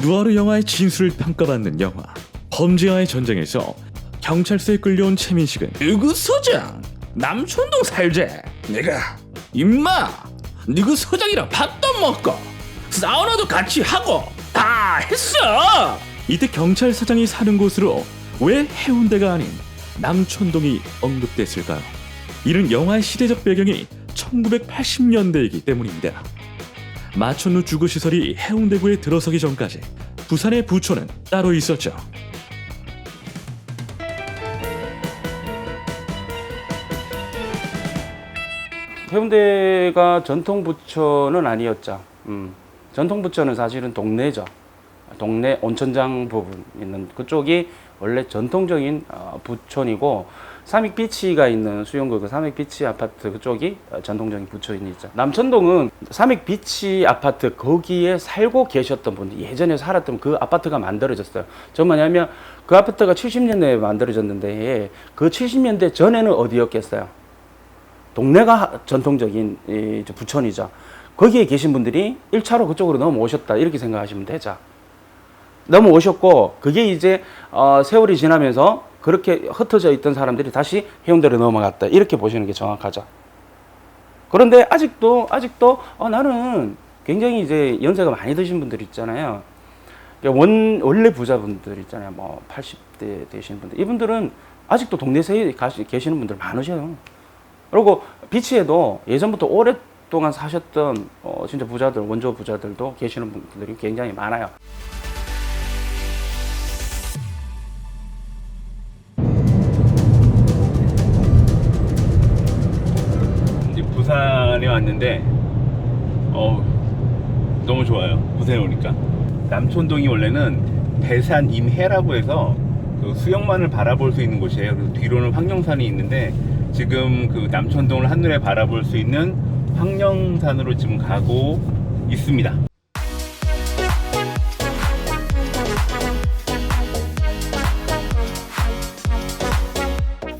누아르 영화의 진수를 평가받는 영화 범죄와의 전쟁에서 경찰서에 끌려온 최민식은 누구 소장? 남촌동 살제 내가 임마 누구 소장이랑 밥도 먹고 사우나도 같이 하고 다 했어 이때 경찰서장이 사는 곳으로 왜 해운대가 아닌 남촌동이 언급됐을까요? 이는 영화의 시대적 배경이 1980년대이기 때문입니다. 마천루 주거시설이 해운대구에 들어서기 전까지 부산의 부촌은 따로 있었죠. 해운대가 전통 부처는 아니었죠. 음, 전통 부처는 사실은 동네죠. 동네 온천장 부분 있는 그쪽이 원래 전통적인 어, 부촌이고 삼익 비치가 있는 수영구 그 삼익 비치 아파트 그쪽이 어, 전통적인 부촌이죠. 남천동은 삼익 비치 아파트 거기에 살고 계셨던 분들 예전에 살았던 그 아파트가 만들어졌어요. 저 뭐냐면 그 아파트가 70년대에 만들어졌는데 그 70년대 전에는 어디였겠어요? 동네가 하- 전통적인 부천이죠. 거기에 계신 분들이 1차로 그쪽으로 넘어오셨다 이렇게 생각하시면 되죠. 넘어오셨고 그게 이제 어, 세월이 지나면서 그렇게 흩어져 있던 사람들이 다시 해운대로 넘어갔다 이렇게 보시는 게 정확하죠. 그런데 아직도 아직도 어, 나는 굉장히 이제 연세가 많이 드신 분들 있잖아요. 그러니까 원 원래 부자분들 있잖아요. 뭐 80대 되시는 분들 이분들은 아직도 동네에 가시, 계시는 분들 많으셔요. 그리고 비치에도 예전부터 오랫동안 사셨던 어, 진짜 부자들 원조 부자들도 계시는 분들이 굉장히 많아요. 왔는데 어 너무 좋아요. 부산에 오니까 남촌동이 원래는 대산 임해라고 해서 그 수영만을 바라볼 수 있는 곳이에요. 그리고 뒤로는 황령산이 있는데 지금 그 남촌동을 한눈에 바라볼 수 있는 황령산으로 지금 가고 있습니다.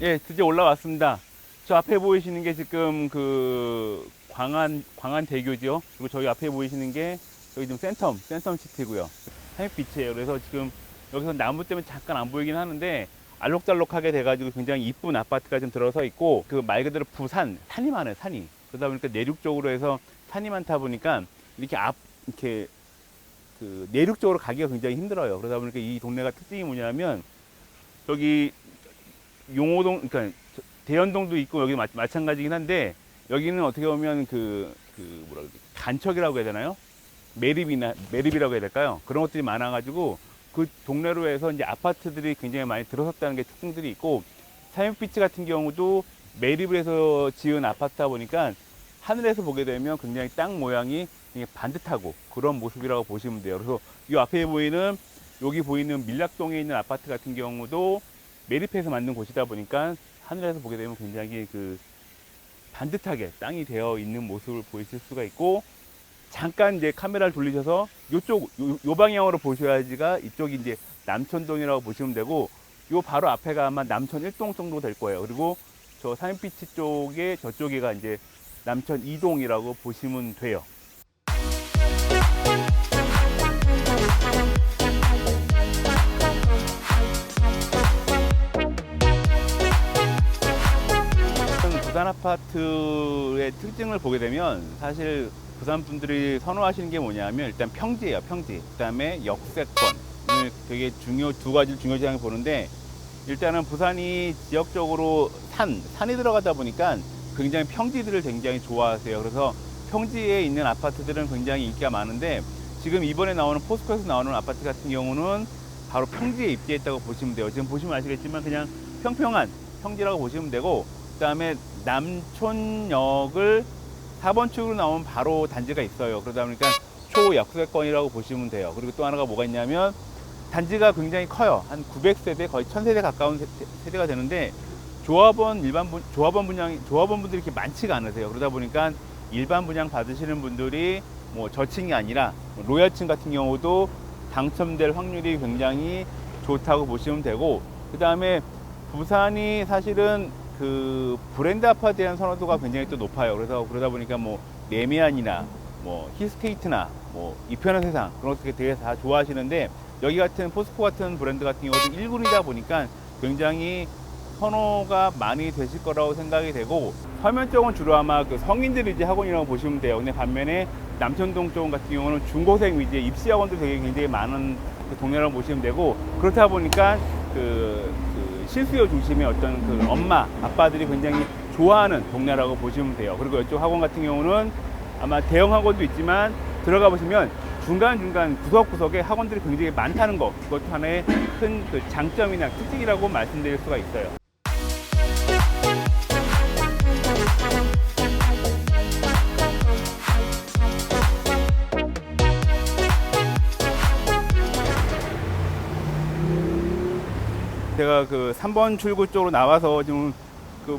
예, 드디어 올라왔습니다. 저 앞에 보이시는 게 지금 그 광안 광안 대교죠. 그리고 저기 앞에 보이시는 게 저기 지금 센텀 센텀 시티고요. 하이빛이에요. 그래서 지금 여기서 나무 때문에 잠깐 안 보이긴 하는데 알록달록하게 돼가지고 굉장히 이쁜 아파트가 좀 들어서 있고 그 말 그대로 부산 산이 많아요. 산이 그러다 보니까 내륙 쪽으로 해서 산이 많다 보니까 이렇게 앞 이렇게 그 내륙 쪽으로 가기가 굉장히 힘들어요. 그러다 보니까 이 동네가 특징이 뭐냐면 저기 용호동 그러니까 저- 대연동도 있고 여기 마, 마찬가지긴 한데 여기는 어떻게 보면 그, 그 뭐라 그러지 간척이라고 해야 되나요? 매립이나 매립이라고 해야 될까요? 그런 것들이 많아가지고 그 동네로 해서 이제 아파트들이 굉장히 많이 들어섰다는 게 특징들이 있고 사육비치 같은 경우도 매립을 해서 지은 아파트다 보니까 하늘에서 보게 되면 굉장히 땅 모양이 반듯하고 그런 모습이라고 보시면 돼요. 그래서 이 앞에 보이는 여기 보이는 밀락동에 있는 아파트 같은 경우도 매립해서 만든 곳이다 보니까 하늘에서 보게 되면 굉장히 그 반듯하게 땅이 되어 있는 모습을 보이실 수가 있고 잠깐 이제 카메라를 돌리셔서 이쪽 요, 요 방향으로 보셔야지가 이쪽이 이제 남천동이라고 보시면 되고 요 바로 앞에가 아마 남천 1동 정도 될 거예요. 그리고 저 사인피치 쪽에 저쪽에가 이제 남천 2동이라고 보시면 돼요. 부산 아파트의 특징을 보게 되면 사실 부산 분들이 선호하시는 게 뭐냐면 일단 평지예요, 평지. 그다음에 역세권을 되게 중요 두 가지를 중요시하게 보는데 일단은 부산이 지역적으로 산, 산이 들어가다 보니까 굉장히 평지들을 굉장히 좋아하세요. 그래서 평지에 있는 아파트들은 굉장히 인기가 많은데 지금 이번에 나오는 포스코에서 나오는 아파트 같은 경우는 바로 평지에 입지했다고 보시면 돼요. 지금 보시면 아시겠지만 그냥 평평한 평지라고 보시면 되고 그다음에 남촌역을 4번 축으로 나오면 바로 단지가 있어요. 그러다 보니까 초역세권이라고 보시면 돼요. 그리고 또 하나가 뭐가 있냐면 단지가 굉장히 커요. 한 900세대 거의 1000세대 가까운 세- 세대가 되는데 조합원 일반 분 조합원 분양 조합원 분들이 이렇게 많지가 않으세요. 그러다 보니까 일반 분양 받으시는 분들이 뭐 저층이 아니라 로얄층 같은 경우도 당첨될 확률이 굉장히 좋다고 보시면 되고 그 다음에 부산이 사실은 그 브랜드 아파트에 대한 선호도가 굉장히 또 높아요. 그래서 그러다 보니까 뭐 레미안이나 뭐 힐스테이트나 뭐 이편한 세상 그런 것들에 대해서 다 좋아하시는데 여기 같은 포스코 같은 브랜드 같은 경우도 1군이다 보니까 굉장히 선호가 많이 되실 거라고 생각이 되고 서면 쪽은 주로 아마 그 성인들이 이제 학원이라고 보시면 돼요. 근데 반면에 남천동 쪽 같은 경우는 중고생 위주의 입시 학원도 되게 굉장히 많은 그 동네라고 보시면 되고 그렇다 보니까 그, 그 실수요 중심의 어떤 그 엄마 아빠들이 굉장히 좋아하는 동네라고 보시면 돼요. 그리고 이쪽 학원 같은 경우는 아마 대형 학원도 있지만 들어가 보시면 중간중간 구석구석에 학원들이 굉장히 많다는 거 그것도 하나의 큰 그 장점이나 특징이라고 말씀드릴 수가 있어요. 제가 그 3번 출구 쪽으로 나와서 지금 그,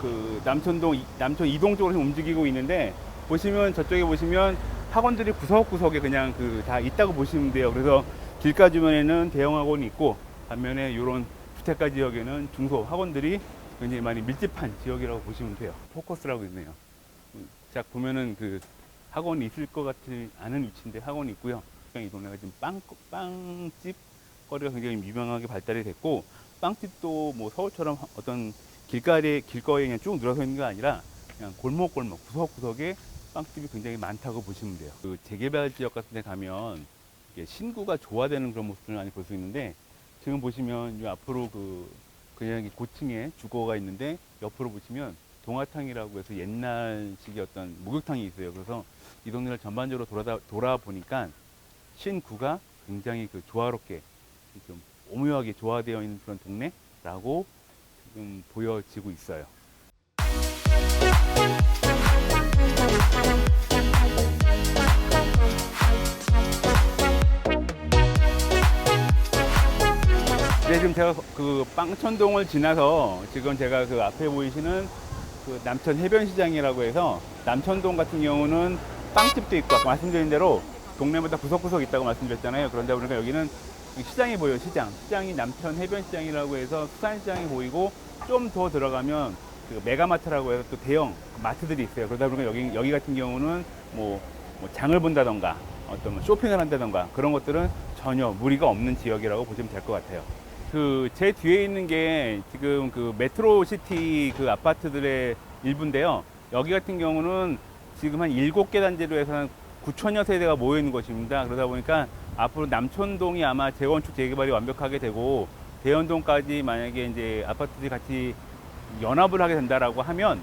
그 남천동 이- 남천 이동 쪽으로 움직이고 있는데 보시면 저쪽에 보시면 학원들이 구석구석에 그냥 그 다 있다고 보시면 돼요. 그래서 길가 주변에는 대형 학원이 있고 반면에 이런 주택가 지역에는 중소 학원들이 굉장히 많이 밀집한 지역이라고 보시면 돼요. 포커스라고 있네요. 음, 자 보면은 그 학원이 있을 것 같지 않은 위치인데 학원이 있고요. 그냥 이 동네가 지금 빵 빵집 거리가 굉장히 유명하게 발달이 됐고 빵집도 뭐 서울처럼 어떤 길가에 길거리에 그냥 쭉 늘어서 있는 게 아니라 그냥 골목골목 구석구석에 빵집이 굉장히 많다고 보시면 돼요. 그 재개발 지역 같은 데 가면 이게 신구가 조화되는 그런 모습을 많이 볼 수 있는데 지금 보시면 이 앞으로 그 그냥 이 고층에 주거가 있는데 옆으로 보시면 동화탕이라고 해서 옛날식의 어떤 목욕탕이 있어요. 그래서 이 동네를 전반적으로 돌아다, 돌아보니까 신구가 굉장히 그 조화롭게 좀 오묘하게 조화되어 있는 그런 동네라고 지금 보여지고 있어요. 네, 지금 제가 그 빵천동을 지나서 지금 제가 그 앞에 보이시는 그 남천 해변시장이라고 해서 남천동 같은 경우는 빵집도 있고 아까 말씀드린 대로 동네마다 구석구석 있다고 말씀드렸잖아요. 그런데 보니까 여기는 시장이 보여요, 시장. 시장이 남천 해변시장이라고 해서 수산시장이 보이고 좀 더 들어가면 그 메가마트라고 해서 또 대형 마트들이 있어요. 그러다 보니까 여기, 여기 같은 경우는 뭐, 뭐 장을 본다던가 어떤 뭐 쇼핑을 한다던가 그런 것들은 전혀 무리가 없는 지역이라고 보시면 될 것 같아요. 그 제 뒤에 있는 게 지금 그 메트로시티 그 아파트들의 일부인데요. 여기 같은 경우는 지금 한 일곱 개 단지로 해서 한 9천여 세대가 모여 있는 것입니다. 그러다 보니까 앞으로 남촌동이 아마 재건축 재개발이 완벽하게 되고 대연동까지 만약에 이제 아파트들이 같이 연합을 하게 된다라고 하면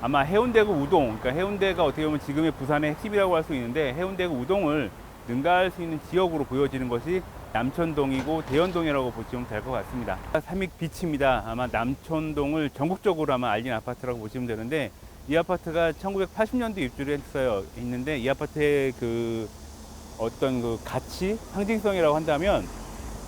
아마 해운대구 우동, 그러니까 해운대가 어떻게 보면 지금의 부산의 핵심이라고 할 수 있는데 해운대구 우동을 능가할 수 있는 지역으로 보여지는 것이 남천동이고 대연동이라고 보시면 될 것 같습니다. 삼익 비치입니다. 아마 남천동을 전국적으로 아마 알린 아파트라고 보시면 되는데 이 아파트가 1980년도에 입주를 했어요. 있는데 이 아파트의 그 어떤 그 가치, 상징성이라고 한다면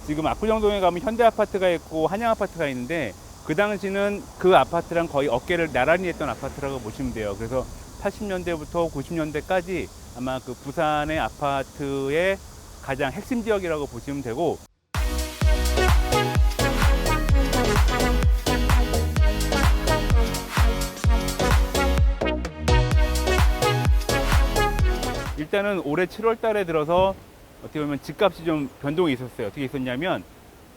지금 압구정동에 가면 현대 아파트가 있고 한양 아파트가 있는데 그 당시는 그 아파트랑 거의 어깨를 나란히 했던 아파트라고 보시면 돼요. 그래서 80년대부터 90년대까지 아마 그 부산의 아파트의 가장 핵심 지역이라고 보시면 되고 일단은 올해 7월 달에 들어서 어떻게 보면 집값이 좀 변동이 있었어요. 어떻게 있었냐면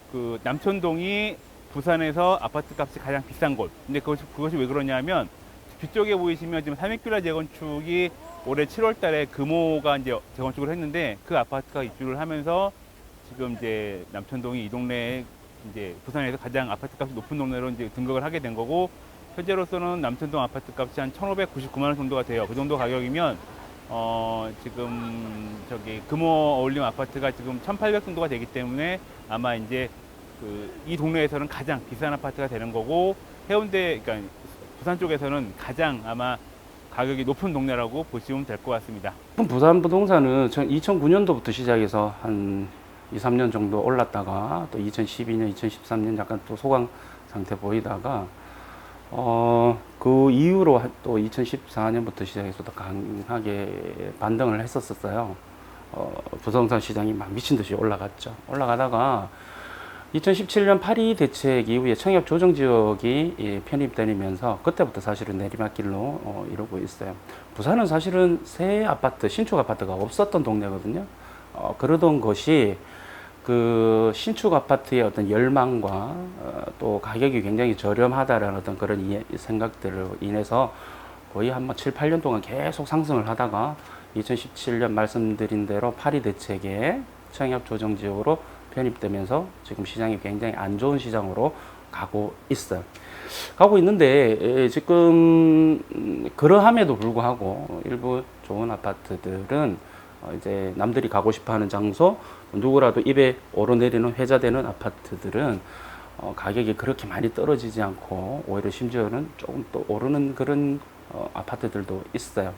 그 남천동이 부산에서 아파트 값이 가장 비싼 곳. 근데 그것이, 그것이 왜 그러냐면 뒤쪽에 보이시면 지금 삼익뷰라 재건축이 올해 7월 달에 금호가 이제 재건축을 했는데 그 아파트가 입주를 하면서 지금 이제 남천동이 이 동네에 이제 부산에서 가장 아파트 값이 높은 동네로 이제 등극을 하게 된 거고 현재로서는 남천동 아파트 값이 한 1,599만 원 정도가 돼요. 그 정도 가격이면 어, 지금 저기 금호 어울림 아파트가 지금 1,800 정도가 되기 때문에 아마 이제 그 이 동네에서는 가장 비싼 아파트가 되는 거고 해운대 그러니까 부산 쪽에서는 가장 아마 가격이 높은 동네라고 보시면 될 것 같습니다. 부산 부동산은 2009년도부터 시작해서 한 2, 3년 정도 올랐다가 또 2012년, 2013년 약간 또 소강 상태 보이다가 어, 그 이후로 한- 또 2014년부터 시작해서 또 강하게 반등을 했었었어요. 어, 부동산 시장이 막 미친 듯이 올라갔죠. 올라가다가 2017년 파리 대책 이후에 청약 조정 지역이 예, 편입되면서 그때부터 사실은 내리막길로 어, 이루고 있어요. 부산은 사실은 새 아파트, 신축 아파트가 없었던 동네거든요. 어, 그러던 것이 그 신축 아파트의 어떤 열망과 어, 또 가격이 굉장히 저렴하다라는 어떤 그런 이해, 생각들로 인해서 거의 한 7, 8년 동안 계속 상승을 하다가 2017년 말씀드린 대로 파리 대책에 청약 조정 지역으로 편입되면서 지금 시장이 굉장히 안 좋은 시장으로 가고 있어요. 가고 있는데 에, 지금 음, 그러함에도 불구하고 일부 좋은 아파트들은 어, 이제 남들이 가고 싶어하는 장소 누구라도 입에 오르내리는 회자되는 아파트들은 어, 가격이 그렇게 많이 떨어지지 않고 오히려 심지어는 조금 또 오르는 그런 어, 아파트들도 있어요.